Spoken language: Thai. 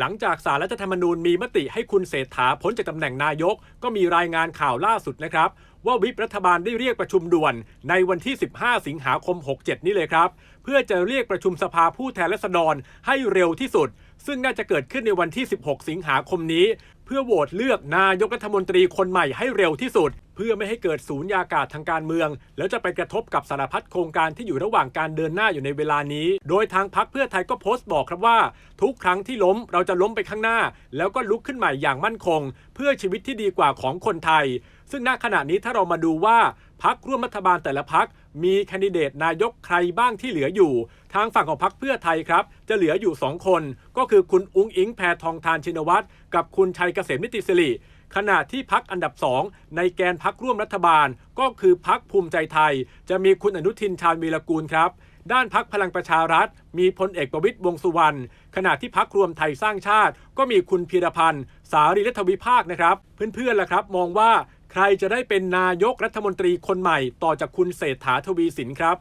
หลังจากสารรัฐธรรมนูญมีมติให้คุณเศรษฐาพ้นจากตำแหน่งนายก ก็มีรายงานข่าวล่าสุดนะครับ ว่าวิปรัฐบาลได้เรียกประชุมด่วน ในวันที่ 15 สิงหาคม 67 นี้เลยครับ เพื่อจะเรียกประชุมสภาผู้แทนราษฎรให้เร็วที่สุด ซึ่งน่าจะเกิดขึ้นในวันที่ 16 สิงหาคมนี้ เพื่อโหวตเลือกนายกรัฐมนตรีคนใหม่ให้เร็วที่สุด เพื่อไม่ให้เกิดศูนย์ยากาศทางการเมือง แล้วจะไปกระทบกับสารพัดโครงการที่อยู่ระหว่างการเดินหน้าอยู่ในเวลานี้ โดยทางพักเพื่อไทยก็โพสต์บอกครับว่า ทุกครั้งที่ล้มเราจะล้มไปข้างหน้า แล้วก็ลุกขึ้นใหม่อย่างมั่นคง เพื่อชีวิตที่ดีกว่าของคนไทย ซึ่งณขณะนี้ถ้าเรามาดูว่าพักร่วมรัฐบาลแต่ละพักมีแคนดิเดตนายกใครบ้างที่เหลืออยู่ ทางฝั่งของพักเพื่อไทยครับ จะเหลืออยู่ 2 คน ก็คือคุณอุ้งอิงแพทองทานชินวัตรกับคุณชัยเกษมนิติสิริ ขณะที่พักอันดับ 2 ในแกนพักร่วมรัฐบาล ก็คือพักภูมิใจไทย จะมีคุณอนุทินชาญวีรกูลครับ ด้านพักพลังประชารัฐ มีพลเอกประวิตยวงสุวรรณขณะที่พักรวมไทยสร้างชาติ ก็มีคุณพีรพันธ์ สารีรัฐวิภาคนะครับ เพื่อนๆล่ะครับ มองว่าใครจะได้เป็นนายกรัฐมนตรีคนใหม่ ต่อจากคุณเศรษฐาทวีสินครับ